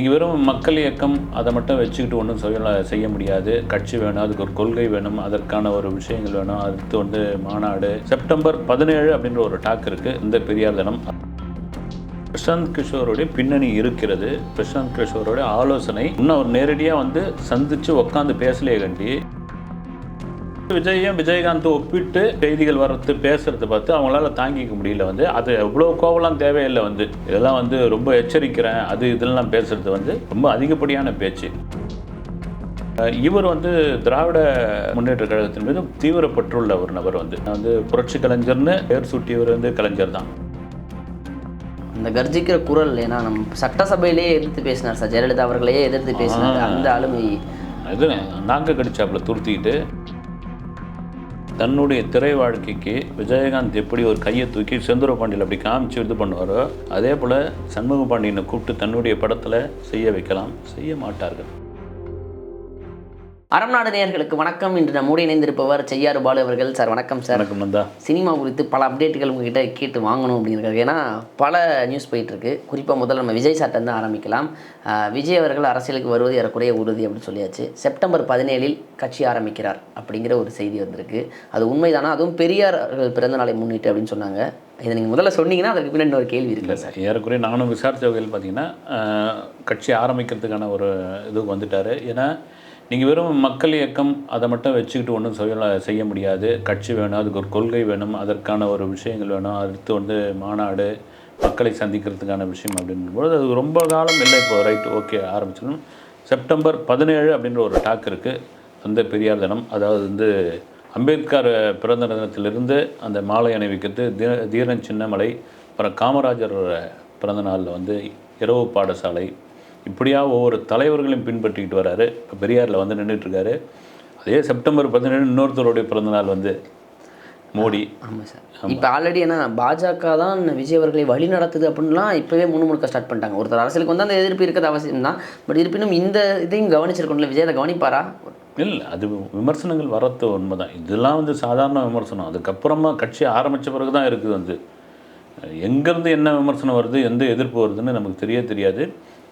நீங்கள் வெறும் மக்கள் இயக்கம் அதை மட்டும் வச்சுக்கிட்டு ஒன்றும் செய்ய செய்ய முடியாது. கட்சி வேணும் அதுக்கு ஒரு கொள்கை வேணும் அதற்கான ஒரு விஷயங்கள் வேணும். அடுத்து வந்து மாநாடு. செப்டம்பர் பதினேழு அப்படின்ற ஒரு டாக் இருக்குது இந்த பெரியார் தினம். பிரசாந்த் கிஷோருடைய பின்னணி இருக்கிறது. பிரசாந்த் கிஷோருடைய ஆலோசனை இன்னும் அவர் நேரடியாக வந்து சந்தித்து உட்காந்து பேசலையே கண்டி. விஜயும் விஜயகாந்த் ஒப்பிட்டு செய்திகள் வர்றது பேசுறது பார்த்து அவங்களால தாங்கிக்க முடியல வந்து. அது எவ்வளோ கோவலாம் தேவையில்லை வந்து. இதெல்லாம் வந்து ரொம்ப எச்சரிக்கிறேன். அது இதெல்லாம் பேசுறது வந்து ரொம்ப அதிகப்படியான பேச்சு. இவர் வந்து திராவிட முன்னேற்ற கழகத்தின் மீது தீவிரப்பற்றுள்ள ஒரு நபர் வந்து. நான் வந்து புரட்சி கலைஞர்னு பேர் சூட்டியவர் வந்து கலைஞர் தான். அந்த கர்ஜிக்கிற குரல் ஏன்னா நம்ம சட்டசபையிலேயே எதிர்த்து பேசினார் சார். ஜெயலலிதா அவர்களையே எதிர்த்து பேசினார். அந்த ஆளுமை. இது நாங்க கடிச்சாப்புல துருத்திக்கிட்டு. தன்னுடைய திரை வாழ்க்கைக்கு விஜயகாந்த் எப்படி ஒரு கையை தூக்கி செந்தூர பாண்டியில் அப்படி காமிச்சு இது பண்ணுவாரோ அதே போல் சண்முக பாண்டியனை கூப்பிட்டு தன்னுடைய படத்தில் செய்ய வைக்கலாம். செய்ய மாட்டார்கள். அறம் நாடு நேயர்களுக்கு வணக்கம். இன்று நம்மோடு இணைந்திருப்பவர் செய்யாறு பாலு அவர்கள். சார் வணக்கம் சார். வணக்கம் நந்தா. சினிமா குறித்து பல அப்டேட்டுகள் உங்ககிட்ட கேட்டு வாங்கணும் அப்படிங்கிறது ஏன்னா பல நியூஸ் போயிட்டுருக்கு. குறிப்பாக முதல்ல நம்ம விஜய் சார்ட்ட இருந்து ஆரம்பிக்கலாம். விஜய் அவர்கள் அரசியலுக்கு வருவது ஏறக்குறைய உறுதி அப்படின்னு சொல்லியாச்சு. செப்டம்பர் பதினேழில் கட்சி ஆரம்பிக்கிறார் அப்படிங்கிற ஒரு செய்தி வந்திருக்கு. அது உண்மைதானா? அதுவும் பெரியார் பிறந்த நாளை முன்னிட்டு அப்படின்னு சொன்னாங்க. இதை நீங்கள் முதல்ல சொன்னீங்கன்னா அதுக்கு பின்னாடி இன்னொரு கேள்வி இருக்குல்ல சார். ஏறக்குறைய நானும் விசாரித்த வகையில் பார்த்தீங்கன்னா கட்சி ஆரம்பிக்கிறதுக்கான ஒரு இதுக்கு வந்துட்டார். ஏன்னா நீங்கள் வெறும் மக்கள் இயக்கம் அதை மட்டும் வச்சுக்கிட்டு ஒன்றும் செய்ய செய்ய முடியாது. கட்சி வேணும் அதுக்கு ஒரு கொள்கை வேணும் அதற்கான ஒரு விஷயங்கள் வேணும் அடுத்து வந்து மாநாடு மக்களை சந்திக்கிறதுக்கான விஷயம் அப்படிங்கும்போது அது ரொம்ப காலம் இல்லை இப்போ ரைட் ஓகே ஆரம்பிச்சிடணும். செப்டம்பர் பதினேழு அப்படின்ற ஒரு டாக் இருக்குது அந்த பெரியார் தினம் அதாவது வந்து அம்பேத்கர் பிறந்த தினத்திலிருந்து அந்த மாலை அணிவிக்கிறது தீ தீரன் சின்னமலை அப்புறம் காமராஜர் பிறந்த நாளில் வந்து இரவு பாடசாலை இப்படியா ஒவ்வொரு தலைவர்களையும் பின்பற்றிக்கிட்டு வராரு. இப்போ பெரியாரில் வந்து நின்றுட்டு இருக்காரு அதே செப்டம்பர் பதினேழு இன்னொருத்தருடைய பிறந்தநாள் வந்து மோடி. ஆமாம் சார். இப்போ ஆல்ரெடி என்ன பாஜக தான் விஜய் அவர்களை வழி நடத்துது அப்படின்லாம் இப்போவே முணுமுணுக்க ஸ்டார்ட் பண்ணிட்டாங்க. ஒருத்தர் அரசியலுக்கு வந்து அந்த எதிர்ப்பு இருக்கிறது அவசியம் தான். பட் இருப்பினும் இந்த இதையும் கவனிச்சிருக்கணும்ல விஜய் அதை கவனிப்பாரா? இல்லை அது விமர்சனங்கள் வரத்து உண்மைதான். இதெல்லாம் வந்து சாதாரண விமர்சனம். அதுக்கப்புறமா கட்சி ஆரம்பித்த பிறகு தான் இருக்குது வந்து. எங்கேருந்து என்ன விமர்சனம் வருது எந்த எதிர்ப்பு வருதுன்னு நமக்கு தெரிய தெரியாது.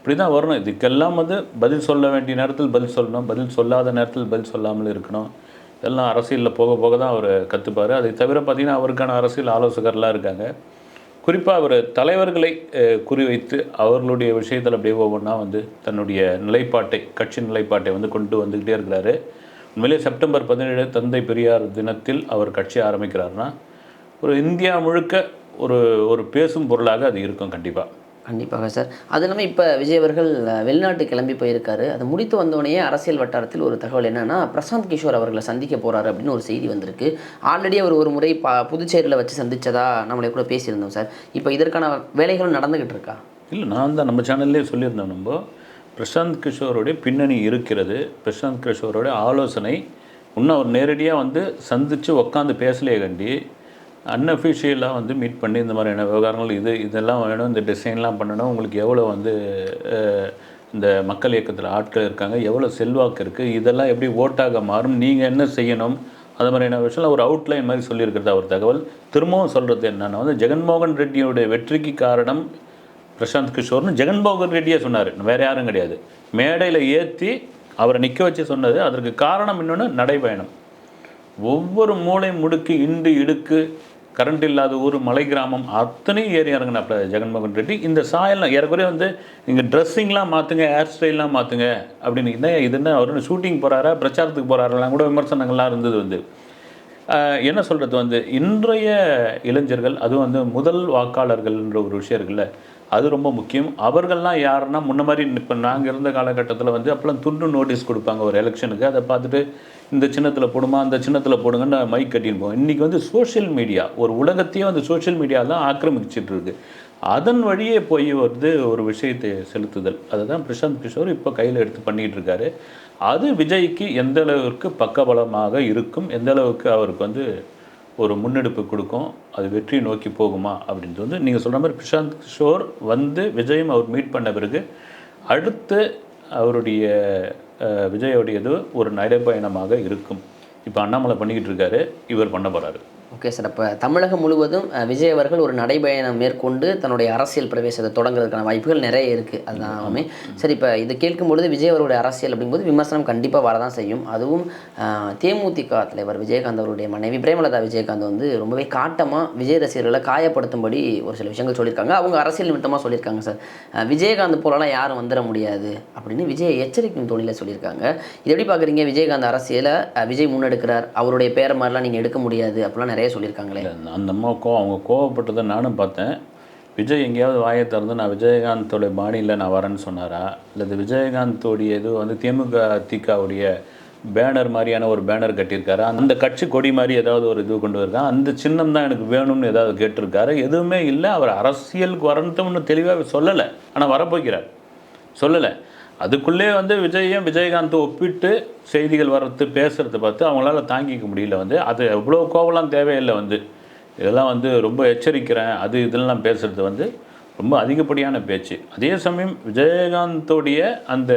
இப்படி தான் வரணும். இதுக்கெல்லாம் வந்து பதில் சொல்ல வேண்டிய நேரத்தில் பதில் சொல்லணும். பதில் சொல்லாத நேரத்தில் பதில் சொல்லாமல் இருக்கணும். இதெல்லாம் அரசியலில் போக போக தான் அவர் கற்றுப்பார் அதை தவிர பார்த்திங்கன்னா அவருக்கான அரசியல் ஆலோசகர்லாம் இருக்காங்க. குறிப்பாக அவர் தலைவர்களை குறிவைத்து அவர்களுடைய விஷயத்தில் அப்படியே ஒவ்வொன்றா வந்து தன்னுடைய நிலைப்பாட்டை கட்சி நிலைப்பாட்டை வந்து கொண்டு வந்துக்கிட்டே இருக்கிறாரு. உண்மையிலே செப்டம்பர் பதினேழு தந்தை பெரியார் தினத்தில் அவர் கட்சி ஆரம்பிக்கிறாருன்னா ஒரு இந்தியா முழுக்க ஒரு ஒரு பேசும் பொருளாக அது இருக்கும் கண்டிப்பாக கண்டிப்பாக சார். அது இல்லாமல் இப்போ விஜய் அவர்கள் வெளிநாட்டு கிளம்பி போயிருக்காரு. அதை முடித்து வந்தோடனே அரசியல் வட்டாரத்தில் ஒரு தகவல் என்னென்னா பிரசாந்த் கிஷோர் அவர்களை சந்திக்க போகிறாரு அப்படின்னு ஒரு செய்தி வந்திருக்கு. ஆல்ரெடி அவர் ஒரு முறை பா புதுச்சேரியில் வச்சு சந்திச்சதா நம்மளே கூட பேசியிருந்தோம் சார். இப்போ இதற்கான வேலைகள் நடந்துக்கிட்டு இருக்கா? இல்லை நான் தான் நம்ம சேனல்லே சொல்லியிருந்தோம் நம்ம. பிரசாந்த் கிஷோருடைய பின்னணி இருக்கிறது. பிரசாந்த் கிஷோருடைய ஆலோசனை. இன்னும் அவர் நேரடியாக வந்து சந்தித்து உட்காந்து பேசலையே கண்டி. அன்அஃபிஷியலாக வந்து மீட் பண்ணி இந்த மாதிரியான விவகாரங்கள் இது இதெல்லாம் வேணும் இந்த டிசைன்லாம் பண்ணணும். உங்களுக்கு எவ்வளோ வந்து இந்த மக்கள் இயக்கத்தில் ஆட்கள் இருக்காங்க எவ்வளோ செல்வாக்கு இருக்குது இதெல்லாம் எப்படி ஓட்டாக மாறும் நீங்கள் என்ன செய்யணும் அது மாதிரியான விஷயம் ஒரு அவுட்லைன் மாதிரி சொல்லியிருக்கிறது அவர் தகவல். திரும்பவும் சொல்கிறது என்னென்னா வந்து ஜெகன்மோகன் ரெட்டியோடைய வெற்றிக்கு காரணம் பிரசாந்த் கிஷோர்னு ஜெகன்மோகன் ரெட்டியே சொன்னார். வேறு யாரும் கிடையாது. மேடையில் ஏற்றி அவரை நிற்க வச்சு சொன்னது அதற்கு காரணம் இன்னொன்று நடைபயணம். ஒவ்வொரு மூளை முடுக்கு இண்டு இடுக்கு கரண்ட் இல்லாத ஊர் மலை கிராமம் அத்தனையும் ஏறி இறங்கினாப்ல ஜெகன்மோகன் ரெட்டி. இந்த சாயல்லாம் ஏறக்குறைய வந்து நீங்கள் ட்ரெஸ்ஸிங்லாம் மாற்றுங்க ஹேர் ஸ்டைல்லாம் மாற்றுங்க அப்படின்னு என்ன இது என்ன அவர் ஷூட்டிங் போகிறாரா பிரச்சாரத்துக்கு போகிறாரெல்லாம் கூட விமர்சனங்கள்லாம் இருந்தது வந்து. என்ன சொல்கிறது வந்து இன்றைய இளைஞர்கள் அதுவும் வந்து முதல் வாக்காளர்கள்ன்ற ஒரு விஷயம் இருக்குல்ல அது ரொம்ப முக்கியம். அவர்கள்லாம் யாருன்னா முன்ன மாதிரி இப்போ நாங்கள் இருந்த காலகட்டத்தில் வந்து அப்போல்லாம் துண்டு நோட்டீஸ் கொடுப்பாங்க ஒரு எலெக்ஷனுக்கு அதை பார்த்துட்டு இந்த சின்னத்தில் போடுமா அந்த சின்னத்தில் போடுங்கன்னு மைக் கட்டின்னு போவோம். இன்றைக்கி வந்து சோஷியல் மீடியா ஒரு உலகத்தையே வந்து சோஷியல் மீடியா தான் ஆக்கிரமிச்சிட்டு இருக்கு. அதன் வழியே போய் வந்து ஒரு விஷயத்தை செலுத்துதல். அதுதான் பிரசாந்த் கிஷோர் இப்போ கையில் எடுத்து பண்ணிகிட்டு இருக்காரு. அது விஜய்க்கு எந்த அளவுக்கு பக்கபலமாக இருக்கும் எந்த அளவுக்கு அவருக்கு வந்து ஒரு முன்னெடுப்பு கொடுக்கும் அது வெற்றி நோக்கி போகுமா அப்படின்றது வந்து நீங்கள் சொல்கிற மாதிரி பிரசாந்த் கிஷோர் வந்து விஜயும் அவர் மீட் பண்ண பிறகு அடுத்து அவருடைய விஜயோடையது ஒரு நடைப்பயணமாக இருக்கும். இப்போ அண்ணாமலை பண்ணிக்கிட்டு இருக்காரு இவர் பண்ண போகிறாரு ஓகே சார். அப்போ தமிழகம் முழுவதும் விஜய் அவர்கள் ஒரு நடைபயணம் மேற்கொண்டு தன்னுடைய அரசியல் பிரவேசத்தை தொடங்குறதுக்கான வாய்ப்புகள் நிறைய இருக்குது அதுதான் சரி இப்போ இது கேட்கும் பொழுது விஜய் அவருடைய அரசியல் அப்படிங்கும்போது விமர்சனம் கண்டிப்பாக வரதான் செய்யும். அதுவும் தேமுதிக தலைவர் விஜயகாந்த் அவருடைய மனைவி பிரேமலதா விஜயகாந்த் வந்து ரொம்பவே காட்டமாக விஜய் ரசிகர்களை காயப்படுத்தும்படி ஒரு சில விஷயங்கள் சொல்லியிருக்காங்க. அவங்க அரசியல் நிமித்தமாக சொல்லியிருக்காங்க சார். விஜயகாந்த் போலலாம் யாரும் வந்துட முடியாது அப்படின்னு விஜய் எச்சரிக்கும் தொழிலில் சொல்லியிருக்காங்க. இது எப்படி பார்க்குறீங்க விஜயகாந்த் அரசியலை விஜய் முன்னெடுக்கிறார். அவருடைய பேரை மாதிரிலாம் நீங்கள் எடுக்க முடியாது. அப்படிலாம் நிறைய சொல்லியிருக்காங்களே. அந்த அம்மா கோ அவங்க கோவப்பட்டதை நானும் பார்த்தேன். விஜய் எங்கேயாவது வாயை திறந்து நான் விஜயகாந்தோடைய பாணியில் நான் வரேன்னு சொன்னாரா? இல்லை விஜயகாந்தோடைய இது வந்து தேமுக திகாவுடைய பேனர் மாதிரியான ஒரு பேனர் கட்டியிருக்காரு? அந்த கட்சி கொடி மாதிரி ஏதாவது ஒரு இது கொண்டு வருக்கா அந்த சின்னம் தான் எனக்கு வேணும்னு ஏதாவது கேட்டிருக்காரு. எதுவுமே இல்லை. அவர் அரசியலுக்கு வரணும்னு தெளிவாக சொல்லலை. ஆனால் வரப்போகிறார். சொல்லலை. அதுக்குள்ளே வந்து விஜயும் விஜயகாந்த் ஒப்பிட்டு செய்திகள் வர்றது பேசுகிறத பார்த்து அவங்களால தாங்கிக்க முடியல வந்து. அது எவ்வளோ கோவலாம் தேவையில்லை வந்து. இதெல்லாம் வந்து ரொம்ப எச்சரிக்கிறேன். அது இதெல்லாம் பேசுகிறது வந்து ரொம்ப அதிகப்படியான பேச்சு. அதே சமயம் விஜயகாந்தோடைய அந்த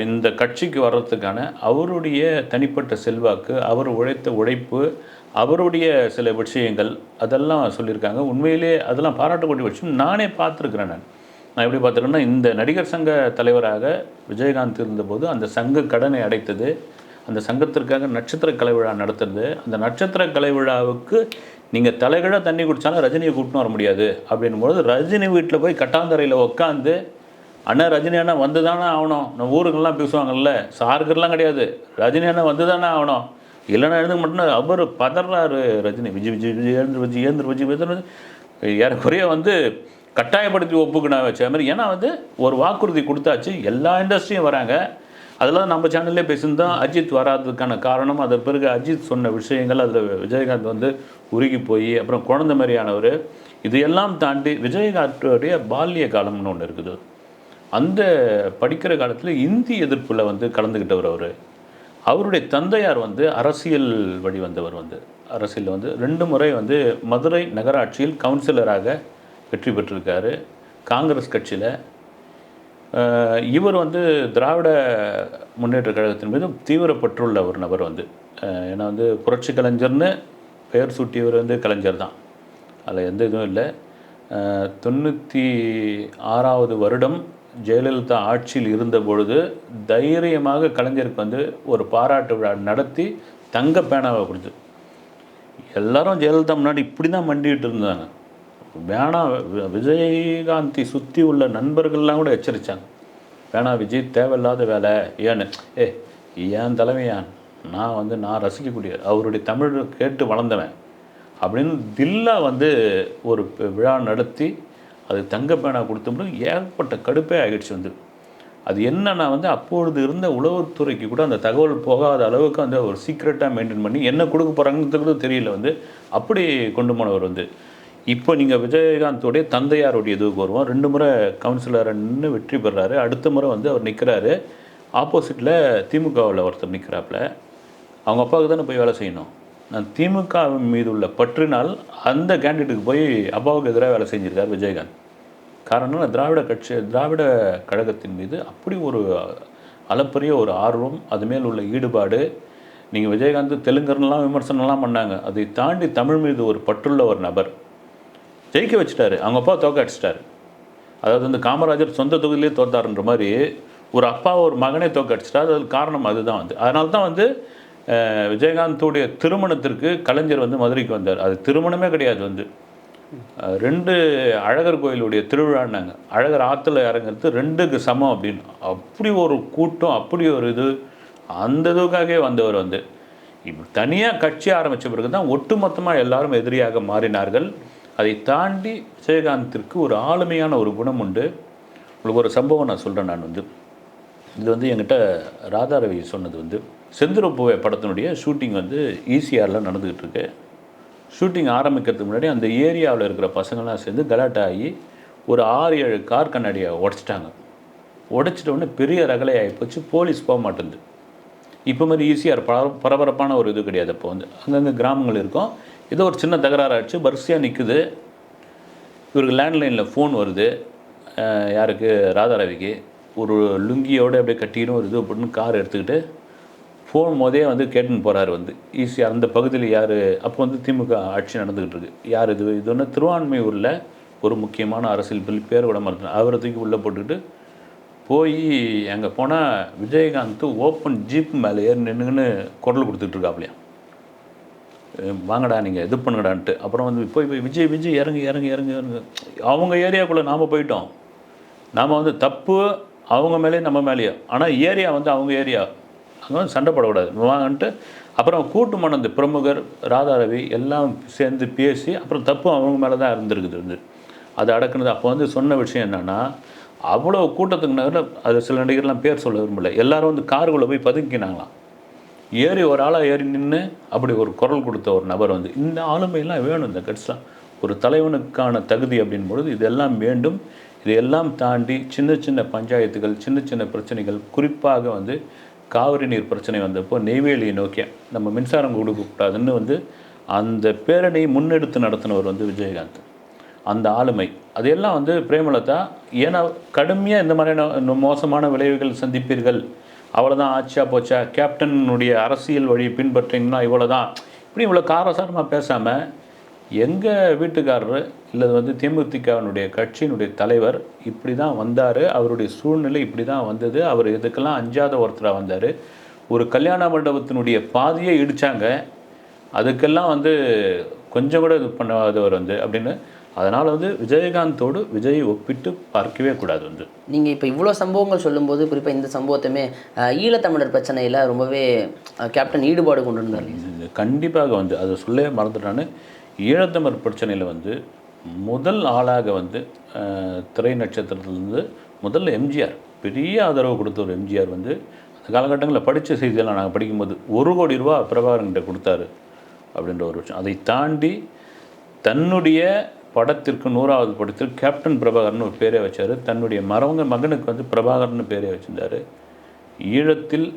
இந்த கட்சிக்கு வர்றதுக்கான அவருடைய தனிப்பட்ட செல்வாக்கு அவர் உழைத்த உழைப்பு அவருடைய சில விஷயங்கள் அதெல்லாம் சொல்லியிருக்காங்க. உண்மையிலே அதெல்லாம் பாராட்டக்கூடிய விஷயம் நானே பார்த்துருக்குறேன் நான். நான் எப்படி பார்த்துருக்கேன்னா இந்த நடிகர் சங்க தலைவராக விஜயகாந்த் இருந்தபோது அந்த சங்க கடனை அடைத்தது அந்த சங்கத்திற்காக நட்சத்திர கலை விழா நடத்துறது அந்த நட்சத்திர கலை விழாவுக்கு நீங்கள் தலைகீழாக தண்ணி குடித்தாலும் ரஜினியை கூப்பிட்டு வர முடியாது அப்படின்னும்போது ரஜினி வீட்டில் போய் கட்டாந்தரையில் உட்காந்து அண்ணா ரஜினி அண்ணா வந்து தானே ஆகணும் நம்ம ஊருக்கெல்லாம் பேசுவாங்கல்ல சாருக்கெல்லாம் கிடையாது ரஜினி அண்ணா வந்து தானே ஆகணும் இல்லைன்னா எழுந்து மட்டும் அவர் பதறாரு ரஜினி விஜய் விஜய் விஜய் ஏந்திர விஜய் ஏந்திர விஜய் ஏந்திர ஏறக்குறைய வந்து கட்டாயப்படுத்தி ஒப்புக்கினா வச்ச மாதிரி. ஏன்னா வந்து ஒரு வாக்குறுதி கொடுத்தாச்சு எல்லா இண்டஸ்ட்ரியும் வராங்க. அதெல்லாம் நம்ம சேனல்லே பேசியிருந்தோம் அஜித் வராததுக்கான காரணம் அதன் பிறகு அஜித் சொன்ன விஷயங்கள் அதில் விஜயகாந்த் வந்து உருகி போய் அப்புறம் குழந்தை மாதிரியானவர் இதையெல்லாம் தாண்டி விஜயகாந்தோடைய பால்ய காலம்னு ஒன்று இருக்குது. அந்த படிக்கிற காலத்தில் இந்தி எதிர்ப்பில் வந்து கலந்துக்கிட்டவர் அவர். அவருடைய தந்தையார் வந்து அரசியல் வழி வந்தவர் வந்து. அரசியலில் வந்து ரெண்டு முறை வந்து மதுரை நகராட்சியில் கவுன்சிலராக வெற்றி பெற்றிருக்காரு. காங்கிரஸ் கட்சியில் இவர் வந்து திராவிட முன்னேற்ற கழகத்தின் மீது தீவிரப்பற்றுள்ள ஒரு நபர் வந்து. ஏன்னா வந்து புரட்சி கலைஞர்னு பெயர் சூட்டியவர் வந்து கலைஞர் தான். அதில் எந்த இதுவும் இல்லை. தொண்ணூற்றி ஆறாவது வருடம் ஜெயலலிதா ஆட்சியில் இருந்த பொழுது தைரியமாக கலைஞருக்கு வந்து ஒரு பாராட்டு விழா நடத்தி தங்க பேனாவை கொடுத்து. எல்லாரும் ஜெயலலிதா முன்னாடி இப்படி தான் மண்டிகிட்டு இருந்தாங்க. வேணாம் விஜயகாந்தி சுற்றி உள்ள நண்பர்கள்லாம் கூட எச்சரித்தாங்க வேணாம் விஜய் தேவையில்லாத வேலை ஏன்னு ஏ ஏன் தலைமையான்? நான் வந்து நான் ரசிக்கக்கூடிய அவருடைய தமிழ் கேட்டு வளர்ந்தவன். அப்படின்னு தில்லா வந்து ஒரு விழா நடத்தி அது தங்க பேனா கொடுத்தோம்னா ஏகப்பட்ட கடுப்பே ஆகிடுச்சு வந்து. அது என்னன்னா வந்து அப்பொழுது இருந்த உளவுத்துறைக்கு கூட அந்த தகவல் போகாத அளவுக்கு வந்து ஒரு சீக்ரெட்டாக மெயின்டைன் பண்ணி என்ன கொடுக்க போகிறாங்கிறது கூட தெரியல வந்து அப்படி கொண்டு போனவர் வந்து. இப்போ நீங்கள் விஜயகாந்தோடைய தந்தையாருடைய இதுக்கு வருவோம் ரெண்டு முறை கவுன்சிலர் நின்று வெற்றி பெறாரு. அடுத்த முறை வந்து அவர் நிற்கிறாரு ஆப்போசிட்டில் திமுகவில் ஒருத்தர் நிற்கிறாப்புல அவங்க அப்பாவுக்கு தானே போய் வேலை செய்யணும். நான் திமுக மீது உள்ள பற்றினால் அந்த கேண்டிடேட்டுக்கு போய் அப்பாவுக்கு எதிராக வேலை செஞ்சிருக்கார் விஜயகாந்த். காரணம் திராவிட கட்சி திராவிட கழகத்தின் மீது அப்படி ஒரு அளப்பரிய ஒரு ஆர்வம் அது மேல் உள்ள ஈடுபாடு. நீங்கள் விஜயகாந்த் தெலுங்கர்லாம் விமர்சனம்லாம் பண்ணாங்க. அதை தாண்டி தமிழ் மீது ஒரு பற்றுள்ள ஒரு நபர் ஜெயிக்க வச்சுட்டாரு. அவங்க அப்பா தோக்க அடிச்சிட்டாரு. அதாவது வந்து காமராஜர் சொந்த தொகுதியிலே தோத்தாருன்ற மாதிரி ஒரு அப்பா ஒரு மகனே தோக்க அடிச்சிட்டாரு அதுக்கு காரணம் அதுதான் வந்து. அதனால தான் வந்து விஜயகாந்தோடைய திருமணத்திற்கு கலைஞர் வந்து மதுரைக்கு வந்தார். அது திருமணமே கிடையாது வந்து. ரெண்டு அழகர் கோயிலுடைய திருவிழான்னாங்க அழகர் ஆற்றுல இறங்குறது ரெண்டுக்கு சமம் அப்படின்னு. அப்படி ஒரு கூட்டம் அப்படி ஒரு இது அந்த இதுக்காகவே வந்தவர் வந்து. இப்போ தனியாக கட்சி ஆரம்பித்த பிறகு தான் ஒட்டுமொத்தமாக எல்லாரும் எதிரியாக மாறினார்கள். அதை தாண்டி விஜயகாந்திற்கு ஒரு ஆளுமையான ஒரு குணம் உண்டு. உங்களுக்கு ஒரு சம்பவம் நான் சொல்கிறேன் நான் வந்து. இது வந்து என்கிட்ட ராதாரவி சொன்னது வந்து செந்திரப்பூவை படத்தினுடைய ஷூட்டிங் வந்து ஈசிஆரில் நடந்துக்கிட்டு இருக்கு. ஷூட்டிங் ஆரம்பிக்கிறதுக்கு முன்னாடி அந்த ஏரியாவில் இருக்கிற பசங்கள்லாம் சேர்ந்து கலாட்ட ஆகி ஒரு ஆறு ஏழு கார் கண்ணாடியை உடச்சிட்டாங்க. உடைச்சிட்ட உடனே பெரிய ரகலையாகி போச்சு போலீஸ் போக மாட்டேங்குது இப்போ மாதிரி ஈஸியாக பர பரபரப்பான ஒரு இது கிடையாது. அப்போ வந்து அங்கங்கே கிராமங்கள் இருக்கும். ஏதோ ஒரு சின்ன தகராறாச்சு வரிசையாக நிற்குது இவருக்கு லேண்ட்லைனில் ஃபோன் வருது. யாருக்கு யாருக்கு? ராதாரவிக்கு. ஒரு லுங்கியோடு அப்படியே கட்டின்னு ஒரு இது அப்படின்னு கார் எடுத்துக்கிட்டு ஃபோன் போதே வந்து கேட்டுன்னு போகிறாரு வந்து. ஈஸியாக அந்த பகுதியில் யார்? அப்போ வந்து திமுக ஆட்சி நடந்துக்கிட்டு இருக்கு. யார் இது? இது ஒன்று திருவான்மையூரில் ஒரு முக்கியமான அரசியல் பில் பேர் விட மறந்து அவரை தூக்கி உள்ளே போட்டுக்கிட்டு போய் அங்கே போனால் விஜயகாந்த் ஓப்பன் ஜீப் மேலே ஏறி நின்றுன்னு குரல் கொடுத்துட்ருக்காப்லையா வாங்கடா நீங்கள் இது பண்ணுங்கடான்ட்டு. அப்புறம் வந்து போய் போய் விஜய் விஜய் இறங்கு இறங்கு இறங்கு இறங்கு. அவங்க ஏரியாக்குள்ளே நாம் போயிட்டோம். நாம் வந்து தப்பு அவங்க மேலேயும் நம்ம மேலேயோ ஆனால் ஏரியா வந்து அவங்க ஏரியா. அங்கே வந்து சண்டை போடக்கூடாது. வாங்கன்ட்டு அப்புறம் கூட்டு மணந்து பிரமுகர் ராதாரவி எல்லாம் சேர்ந்து பேசி அப்புறம் தப்பு அவங்க மேலே தான் இருந்திருக்குது வந்து. அது அடக்குனது. அப்போ வந்து சொன்ன விஷயம் என்னென்னா அவ்வளோ கூட்டத்துக்கு நகரில் அது சில நடிகர்லாம் பேர் சொல்ல விரும்பல. எல்லோரும் வந்து காருக்குள்ளே போய் பதுக்கினாங்களாம் ஏறி ஒரு ஆளாக ஏறி நின்று அப்படி ஒரு குரல் கொடுத்த ஒரு நபர் வந்து இந்த ஆளுமையெல்லாம் வேணும் இந்த கட்ஸ்லாம் ஒரு தலைவனுக்கான தகுதி அப்படின் பொழுது இதெல்லாம் வேண்டும். இதையெல்லாம் தாண்டி சின்ன சின்ன பஞ்சாயத்துகள் சின்ன சின்ன பிரச்சனைகள் குறிப்பாக வந்து காவிரி நீர் பிரச்சனை வந்தப்போ நெய்வேலியை நோக்கிய நம்ம மின்சாரம் கொடுக்கக்கூடாதுன்னு வந்து அந்த பேரணியை முன்னெடுத்து நடத்தினவர் வந்து விஜயகாந்த். அந்த ஆளுமை. அதையெல்லாம் வந்து பிரேமலதா ஏன்னா கடுமையாக இந்த மாதிரியான மோசமான விளைவுகள் சந்திப்பீர்கள். அவ்வளோதான் ஆச்சா போச்சா? கேப்டனுடைய அரசியல் வழி பின்பற்றிங்கன்னா இவ்வளோதான் இப்படி இவ்வளோ காரசாரமாக பேசாமல் எங்கள் வீட்டுக்காரர் இல்லை வந்து தேமுதிகவினுடைய கட்சியினுடைய தலைவர் இப்படி தான் வந்தார் அவருடைய சூழ்நிலை இப்படி தான் வந்தது அவர் இதுக்கெல்லாம் அஞ்சாத ஒருத்தராக வந்தார் ஒரு கல்யாண மண்டபத்தினுடைய பாதியை இடித்தாங்க அதுக்கெல்லாம் வந்து கொஞ்சம் கூட இது பண்ணாதவர் வந்து அப்படின்னு அதனால் வந்து விஜயகாந்தோடு விஜயை ஒப்பிட்டு பார்க்கவே கூடாது வந்து. நீங்கள் இப்போ இவ்வளோ சம்பவங்கள் சொல்லும்போது குறிப்பாக இந்த சம்பவத்தையுமே ஈழத்தமிழர் பிரச்சனையில் ரொம்பவே கேப்டன் ஈடுபாடு கொண்டு இருந்தார் கண்டிப்பாக வந்து அதை சொல்லவே மறந்துட்டான்னு ஈழத்தமிழ் பிரச்சனையில் வந்து முதல் ஆளாக வந்து திரை நட்சத்திரத்திலிருந்து முதல்ல எம்ஜிஆர். பெரிய ஆதரவு கொடுத்த ஒரு எம்ஜிஆர் வந்து அந்த காலகட்டங்களில் படித்த செய்தியெல்லாம் நாங்கள் படிக்கும்போது ஒரு கோடி ரூபா பிரபாகரன்கிட்ட கொடுத்தாரு அப்படின்ற ஒரு விஷயம். அதை தாண்டி தன்னுடைய படத்திற்கு நூறாவது படத்தில் கேப்டன் பிரபாகரன் ஒரு பேரே வச்சார். தன்னுடைய மறவங்க மகனுக்கு வந்து பிரபாகரன் பேரே வச்சிருந்தார். ஈழத்தில்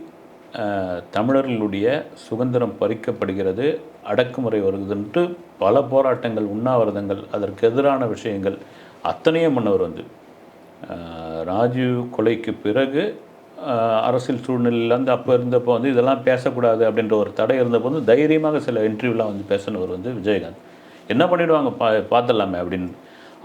தமிழர்களுடைய சுதந்திரம் பறிக்கப்படுகிறது அடக்குமுறை வருதுன்ட்டு பல போராட்டங்கள் உண்ணாவிரதங்கள் அதற்கு எதிரான விஷயங்கள் அத்தனையும் பண்ணவர் வந்து. ராஜீவ் கொலைக்கு பிறகு அரசியல் சூழ்நிலையில் வந்து அப்போ இருந்தப்போ வந்து இதெல்லாம் பேசக்கூடாது அப்படின்ற ஒரு தடை இருந்தப்போ வந்து தைரியமாக சில இன்டர்வியூலாம் வந்து பேசினவர் வந்து விஜயகாந்த். என்ன பண்ணிவிடுவாங்க பா பார்த்துடலாமே அப்படின்னு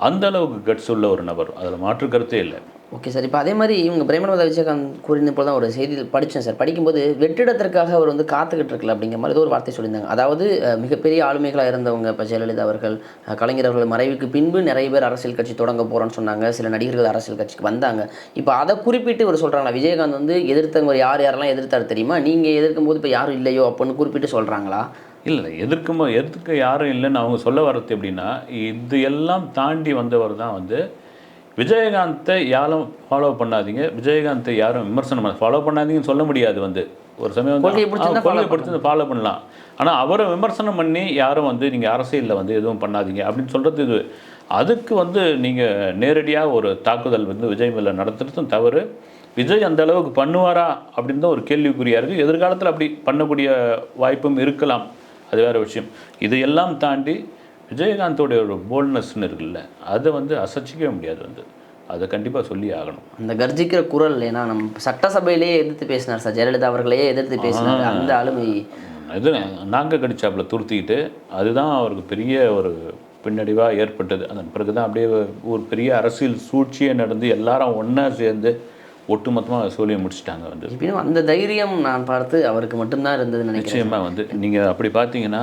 அந்த அளவுக்கு கட்ஸ் உள்ள ஒரு நபர். அதில் மாற்று கருத்தே இல்லை. Okay sir. இப்போ அதே மாதிரி இவங்க பிரேமநாத விஜயகாந்த் கூறின போல தான் ஒரு செய்தியில் படித்தேன் சார். படிக்கும்போது வெற்றிடத்திற்காக அவர் வந்து காத்துக்கிட்டு இருக்கல அப்படிங்கிற மாதிரி ஏதோ ஒரு வார்த்தை சொல்லியிருந்தாங்க. அதாவது மிகப்பெரிய ஆளுமைகளாக இருந்தவங்க இப்போ ஜெயலலிதா அவர்கள் கலைஞர்கள் கலைஞர் அவர்கள் மறைவுக்கு பின்பு நிறைய பேர் அரசியல் கட்சி தொடங்க போகிறோன்னு சொன்னாங்க. சில நடிகர்கள் அரசியல் கட்சிக்கு வந்தாங்க. இப்போ அதை குறிப்பிட்டு இவர் சொல்கிறாங்களா விஜயகாந்த் வந்து எதிர்த்தவங்க யார் யாரெல்லாம் எதிர்த்தார் தெரியுமா? நீங்கள் எதிர்க்கும்போது இப்போ யாரும் இல்லையோ அப்படின்னு குறிப்பிட்டு சொல்கிறாங்களா இல்லை எதிர்க்கும் எதிர்க்க யாரும் இல்லைன்னு அவங்க சொல்ல வர்றது எப்படின்னா இது எல்லாம் தாண்டி வந்தவர் தான் வந்து விஜயகாந்தை யாரும் ஃபாலோ பண்ணாதீங்க. விஜயகாந்தை யாரும் விமர்சனம் பண்ண ஃபாலோ பண்ணாதீங்கன்னு சொல்ல முடியாது வந்து. ஒரு சமயம் பிடிச்சி ஃபாலோ பண்ணலாம். ஆனால் அவரை விமர்சனம் பண்ணி யாரும் வந்து நீங்கள் அரசியலில் வந்து எதுவும் பண்ணாதீங்க அப்படின்னு சொல்கிறது இது. அதுக்கு வந்து நீங்கள் நேரடியாக ஒரு தாக்குதல் வந்து விஜய் மேலே நடத்துறதும் தவறு. விஜய் அந்த அளவுக்கு பண்ணுவாரா அப்படின்னு தான் ஒரு கேள்விக்குறியாக இருக்குது எதிர்காலத்தில் அப்படி பண்ணக்கூடிய வாய்ப்பும் இருக்கலாம். அது வேறு விஷயம். இதையெல்லாம் தாண்டி விஜயகாந்தோடைய ஒரு போல்ட்னஸ்ன்னு இருக்குல்ல அதை வந்து அசைச்சிக்கவே முடியாது வந்து. அதை கண்டிப்பாக சொல்லி ஆகணும். அந்த கர்ஜிக்கிற குரல் ஏன்னா நம்ம சட்டசபையிலேயே எதிர்த்து பேசினார் சார் ஜெயலலிதா அவர்களையே எதிர்த்து பேசினார். அந்த ஆளுமை. இது நாங்கள் கடிச்சாப்புல துருத்திக்கிட்டு அதுதான் அவருக்கு பெரிய ஒரு பின்னடைவாக ஏற்பட்டது. அதன் பிறகு தான் அப்படியே ஒரு பெரிய அரசியல் சூழ்ச்சியே நடந்து எல்லாரும் ஒன்றா சேர்ந்து ஒட்டுமொத்தமாக சோழியை முடிச்சிட்டாங்க வந்து. அந்த தைரியம் நான் பார்த்து அவருக்கு மட்டும்தான் நினைக்கிறேன். நிச்சயமாக வந்து நீங்கள் அப்படி பார்த்தீங்கன்னா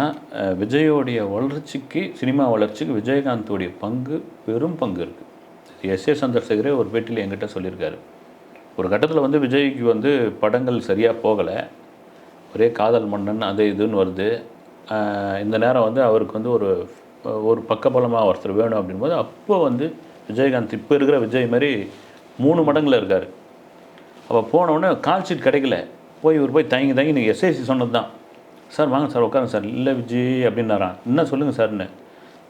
விஜயோடைய வளர்ச்சிக்கு சினிமா வளர்ச்சிக்கு விஜயகாந்தோடைய பங்கு பெரும் பங்கு இருக்குது எஸ் ஏ சந்திரசேகரே ஒரு பேட்டியில் என்கிட்ட சொல்லியிருக்காரு. ஒரு கட்டத்தில் வந்து விஜய்க்கு வந்து படங்கள் சரியாக போகலை. ஒரே காதல் மன்னன் அது இதுன்னு வருது. இந்த நேரம் வந்து அவருக்கு வந்து ஒரு ஒரு பக்கபலமாக ஒருத்தர் வேணும் அப்படின்போது அப்போ வந்து விஜயகாந்த் இப்போ இருக்கிற விஜய் மாதிரி மூணு மடங்கில் இருக்கார். அப்போ போனவுடனே கால் ஷீட் கிடைக்கல. போய் இவர் போய் தயங்கி தயங்கி நீங்கள் எஸ்ஐசி சொன்னது தான் சார் வாங்க சார் உட்காருங்க சார். இல்லை விஜய் அப்படின்னாரான் என்ன சொல்லுங்கள் சார்னு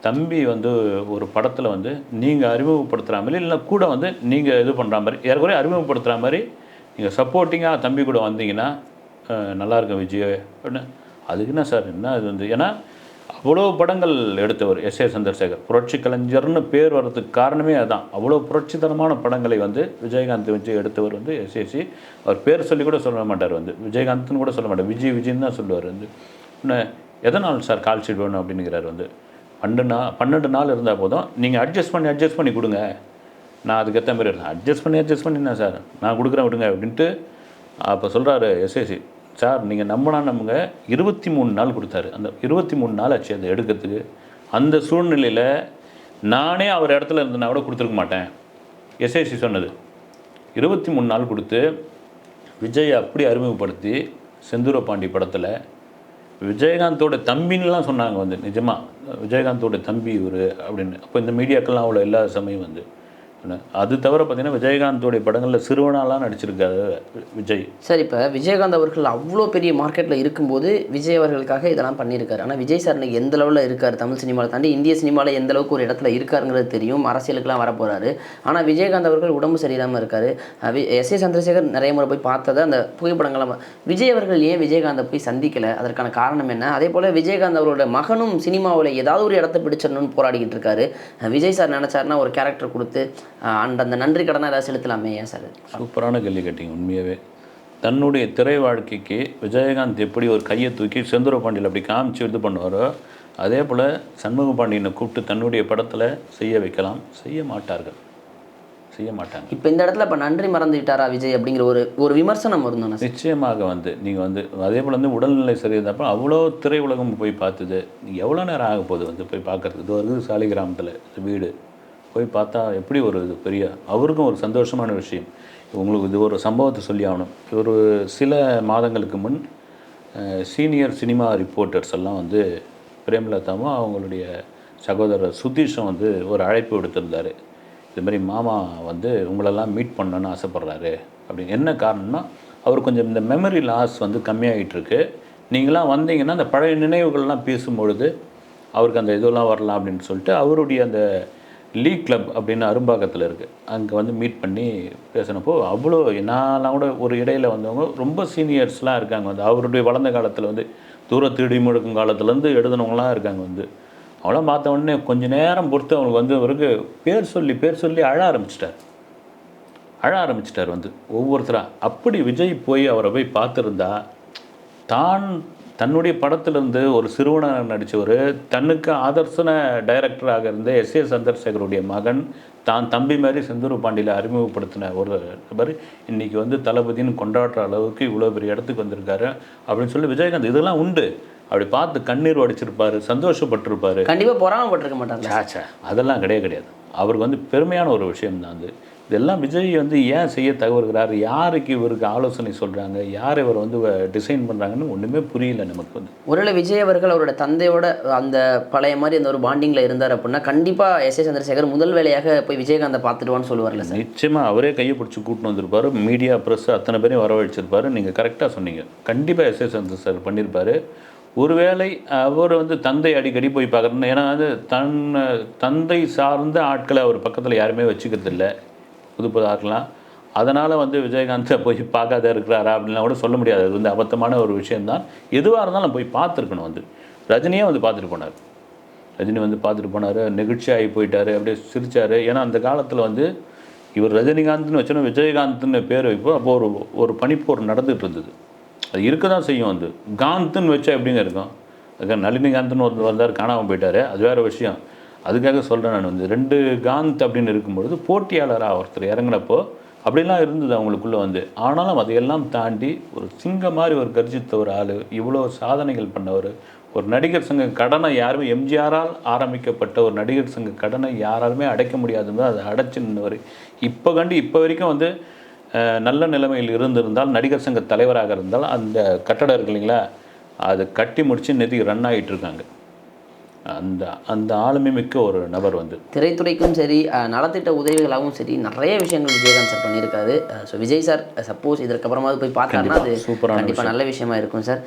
தம்பி வந்து ஒரு படத்தில் வந்து நீங்கள் அறிமுகப்படுத்துகிற மாதிரி இல்லை கூட வந்து நீங்கள் இது பண்ணுற மாதிரி ஏற்கனவே அறிமுகப்படுத்துகிற மாதிரி நீங்கள் சப்போர்ட்டிங்காக தம்பி கூட வந்தீங்கன்னா நல்லாயிருக்கும் நல்லா இருக்கும் விஜய். அப்படின்னு. அதுக்கு என்ன சார் என்ன இது வந்து? ஏன்னா அவ்வளோ படங்கள் எடுத்தவர் எஸ் ஏ சந்திரசேகர். புரட்சி கலைஞர்னு பேர் வர்றதுக்கு காரணமே அதுதான் அவ்வளோ புரட்சிதனமான படங்களை வந்து விஜயகாந்த் வச்சு எடுத்தவர் வந்து எஸ்ஏசி அவர் பேர் சொல்லி கூட சொல்ல மாட்டார் வந்து. விஜயகாந்த்னு கூட சொல்ல மாட்டார். விஜய் விஜய்னு தான் சொல்லுவார் வந்து. இன்னும் எதனால் சார் கால் ஷீட் வேணும் அப்படிங்கிறார் வந்து. பன்னெண்டு நாள் பன்னெண்டு நாள் இருந்தால் போதும். நீங்கள் அட்ஜஸ்ட் பண்ணி அட்ஜஸ்ட் பண்ணி கொடுங்க. நான் அதுக்கேற்ற மாதிரி இருந்தேன் அட்ஜஸ்ட் பண்ணி அட்ஜஸ்ட் பண்ணி என்ன சார்? நான் கொடுக்குறேன் விடுங்க அப்படின்ட்டு அப்போ சொல்கிறாரு எஸ்ஏசி சார் நீங்கள் நம்பினா நம்புங்க. இருபத்தி மூணு நாள் கொடுத்தாரு. அந்த இருபத்தி மூணு நாள் ஆச்சு அதை எடுக்கிறதுக்கு. அந்த சூழ்நிலையில் நானே அவர் இடத்துல இருந்தேன்னா கூட கொடுத்துருக்க மாட்டேன். எஸ்ஐசி சொன்னது. இருபத்தி மூணு நாள் கொடுத்து விஜய் அப்படி அறிமுகப்படுத்தி செந்தூர பாண்டி படத்தில் விஜயகாந்தோட தம்பின்னுலாம் சொன்னாங்க வந்து. நிஜமாக விஜயகாந்தோட தம்பி இவர் அப்படின்னு. அப்போ இந்த மீடியாக்கெல்லாம் அவ்வளோ இல்லாத சமயம் வந்து. அது தவிர பார்த்தீங்கன்னா விஜயகாந்தோடைய படங்களில் சிறுவனாலாம் நடிச்சிருக்காரு விஜய். சார் இப்போ விஜயகாந்த் அவர்கள் அவ்வளோ பெரிய மார்க்கெட்டில் இருக்கும்போது விஜய் அவர்களுக்காக இதெல்லாம் பண்ணியிருக்காரு. ஆனால் விஜய் சார் இன்னைக்கு எந்த லெவலில் இருக்கார்? தமிழ் சினிமாவில் தாண்டி இந்திய சினிமாவில் எந்த அளவுக்கு ஒரு இடத்துல இருக்காருங்கிறது தெரியும். அரசியலுக்குலாம் வரப்போகிறாரு ஆனால் விஜயகாந்த் அவர்கள் உடம்பு சரியில்லாமல் இருக்கார். எஸ் ஏ சந்திரசேகர் நிறைய முறை போய் பார்த்ததை அந்த புகைப்படங்கள்லாம் விஜய் அவர்கள் ஏன் விஜயகாந்தை போய் சந்திக்கலை? அதற்கான காரணம் என்ன? அதே போல் விஜயகாந்த் அவரோட மகனும் சினிமாவில் ஏதாவது ஒரு இடத்த பிடிச்சிடணும்னு போராடிக்கிட்டு இருக்காரு. விஜய் சார் நினச்சாருன்னா ஒரு கேரக்டர் கொடுத்து அந்த அந்த நன்றி கடனை ஏதாவது செலுத்தலாமே? ஏன் சார்? சூப்பரான கேள்வி கேட்டீங்க உண்மையாகவே தன்னுடைய திரை வாழ்க்கைக்கு விஜயகாந்த் எப்படி ஒரு கையை தூக்கி செந்தூர பாண்டியில் அப்படி காமிச்சு இது பண்ணுவாரோ அதே போல் சண்முக பாண்டியனை கூப்பிட்டு தன்னுடைய படத்தில் செய்ய வைக்கலாம். செய்ய மாட்டார்கள். செய்ய மாட்டாங்க. இப்போ இந்த இடத்துல இப்போ நன்றி மறந்து விட்டாரா விஜய் அப்படிங்கிற ஒரு ஒரு விமர்சனம் இருந்தோம் நிச்சயமாக வந்து நீங்கள் வந்து அதே போல் வந்து உடல்நிலை சரியிருந்தப்போ அவ்வளோ திரையுலகம் போய் பார்த்தது. எவ்வளோ நேரம் ஆக போகுது வந்து போய் பார்க்கறதுக்கு இது வருது சாலி கிராமத்தில் வீடு. போய் பார்த்தா எப்படி ஒரு இது பெரிய அவருக்கும் ஒரு சந்தோஷமான விஷயம். உங்களுக்கு இது ஒரு சம்பவத்தை சொல்லி ஆகணும். ஒரு சில மாதங்களுக்கு முன் சீனியர் சினிமா ரிப்போர்ட்டர்ஸ் எல்லாம் வந்து பிரேமலதாவும் அவங்களுடைய சகோதரர் சுதீஷும் வந்து ஒரு அழைப்பு விடுத்திருந்தார். இது மாதிரி மாமா வந்து உங்களெல்லாம் மீட் பண்ணணும்னு ஆசைப்பட்றாரு. அப்படின்னு என்ன காரணம்னா அவர் கொஞ்சம் இந்த மெமரி லாஸ் வந்து கம்மியாகிட்டுருக்கு நீங்களாம் வந்தீங்கன்னா அந்த பழைய நினைவுகள்லாம் பேசும்பொழுது அவருக்கு அந்த இதெல்லாம் வரலாம் அப்படின்னு சொல்லிட்டு அவருடைய அந்த லீக் கிளப் அப்படின்னு அரும்பாக்கத்தில் இருக்குது அங்கே வந்து மீட் பண்ணி பேசினப்போ அவ்வளோ நான்லாம் கூட ஒரு இடையில வந்தவங்க ரொம்ப சீனியர்ஸ்லாம் இருக்காங்க வந்து. அவருடைய வளர்ந்த காலத்தில் வந்து தூரத்து இடி காலத்துலேருந்து எழுதுனவங்களாம் இருக்காங்க வந்து. அவ்வளோ பார்த்த உடனே கொஞ்ச நேரம் பொறுத்து அவங்களுக்கு வந்து அவருக்கு பேர் சொல்லி பேர் சொல்லி அழ ஆரம்பிச்சிட்டார். அழ ஆரம்பிச்சிட்டார் வந்து. ஒவ்வொருத்தராக அப்படி விஜய் போய் அவரை போய் பார்த்துருந்தா தான் தன்னுடைய படத்திலிருந்து ஒரு சிறுவனாக நடித்தவர் தன்னுக்கு ஆதர்சன டைரக்டராக இருந்த எஸ் ஏ சந்திரசேகருடைய மகன் தான் தம்பி மாதிரி செந்தூர் பாண்டியில் அறிமுகப்படுத்தின ஒரு நபர் இன்னைக்கு வந்து தளபதின்னு கொண்டாடுற அளவுக்கு இவ்வளோ பெரிய இடத்துக்கு வந்திருக்காரு அப்படின்னு சொல்லி விஜயகாந்த் இதெல்லாம் உண்டு. அப்படி பார்த்து கண்ணீர் வடிச்சிருப்பாரு சந்தோஷப்பட்டிருப்பாரு. கண்டிப்பாக பொறாமப்பட்டிருக்க மாட்டாங்க சாச்சா அதெல்லாம் கிடையவே கிடையாது. அவருக்கு வந்து பெருமையான ஒரு விஷயம் தான் அது. இதெல்லாம் விஜய் வந்து ஏன் செய்ய தவறுகிறார்? யாருக்கு இவருக்கு ஆலோசனை சொல்கிறாங்க யார் இவர் வந்து டிசைன் பண்ணுறாங்கன்னு ஒன்றுமே புரியல நமக்கு வந்து. ஒருவேளை விஜய் அவர்கள் அவரோட தந்தையோட அந்த பழைய மாதிரி அந்த ஒரு பாண்டிங்கில் இருந்தார் அப்படின்னா கண்டிப்பாக எஸ். ஏ. சந்திரசேகர் முதல் வேலையாக போய் விஜயகாந்தை பார்த்துடுவான்னு சொல்லுவார்ல சார். நிச்சயமாக அவரே கையை பிடிச்சி கூட்டின்னு வந்திருப்பாரு. மீடியா ப்ரெஸ் அத்தனை பேரையும் வரவழைச்சிருப்பாரு. நீங்கள் கரெக்டாக சொன்னீங்க. கண்டிப்பாக எஸ். எஸ் சந்திர சார் பண்ணியிருப்பாரு ஒருவேளை அவர் வந்து தந்தை அடிக்கடி போய் பார்க்குறேன்னு ஏன்னா வந்து தன் தந்தை சார்ந்த ஆட்களை அவர் பக்கத்தில் யாருமே வச்சுக்கிறது இல்லை புது புது அதனால் வந்து விஜயகாந்தை போய் பார்க்காத இருக்கிறாரா அப்படின்லாம் கூட சொல்ல முடியாது. அது வந்து அபத்தமான ஒரு விஷயம்தான். எதுவாக இருந்தாலும் போய் பார்த்துருக்கணும் வந்து. ரஜினியே வந்து பார்த்துட்டு போனார். ரஜினி வந்து பார்த்துட்டு போனார். நெகிழ்ச்சியாகி போயிட்டாரு. அப்படியே சிரித்தார் ஏன்னா அந்த காலத்தில் வந்து இவர் ரஜினிகாந்த்னு வச்சோன்னா விஜயகாந்த்னு பேர் வைப்போம் அப்போ ஒரு ஒரு பனிப்போர் நடந்துகிட்டு இருந்தது அது இருக்க தான் செய்யும் வந்து. காந்த்னு வச்சா எப்படிங்க இருக்கும்? அதுக்காக நளினிகாந்த்னு ஒருத்தர் வந்தார் காணாமல் போயிட்டார். அது வேறு விஷயம். அதுக்காக சொல்கிறேன் நான் வந்து. ரெண்டு காந்த் அப்படின்னு இருக்கும்பொழுது போட்டியாளராக ஒருத்தர் இறங்கினப்போ அப்படிலாம் இருந்தது அவங்களுக்குள்ளே வந்து. ஆனாலும் அதையெல்லாம் தாண்டி ஒரு சிங்க மாதிரி ஒரு கர்ஜித்த ஒரு ஆள் இவ்வளோ சாதனைகள் பண்ணவர் ஒரு நடிகர் சங்க கடனை யாருமே எம்ஜிஆரால் ஆரம்பிக்கப்பட்ட ஒரு நடிகர் சங்க கடனை யாராலுமே அடைக்க முடியாதுன்னு அதை அடைச்சு நின்றவர். இப்போ கண்டு இப்போ வரைக்கும் வந்து நல்ல நிலைமையில் இருந்திருந்தால் நடிகர் சங்க தலைவராக இருந்தால் அந்த கட்டடம் இருக்கு இல்லைங்களா அதை கட்டி முடித்து நிதி ரன் ஆகிட்டு இருக்காங்க. அந்த அந்த ஆளுமை மிக்க ஒரு நபர் வந்து. திரைத்துறைக்கும் சரி நலத்திட்ட உதவிகளாகவும் சரி நிறைய விஷயங்கள் விஜயகாந்த் சார் பண்ணியிருக்காரு. ஸோ விஜய் சார் சப்போஸ் இதற்கு அப்புறமாவது போய் பார்த்தாருன்னா அது கண்டிப்பா, சூப்பரான கண்டிப்பாக நல்ல விஷயமா இருக்கும் சார்.